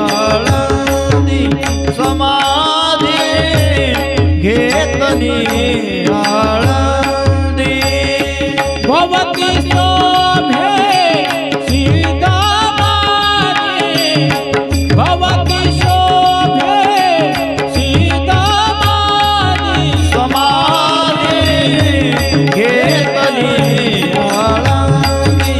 आळंदी समाधी घेतनी आळंदी भवती शोभे सीतामानी भवती शोभे सीतामानी समाधी घेतनी आळंदी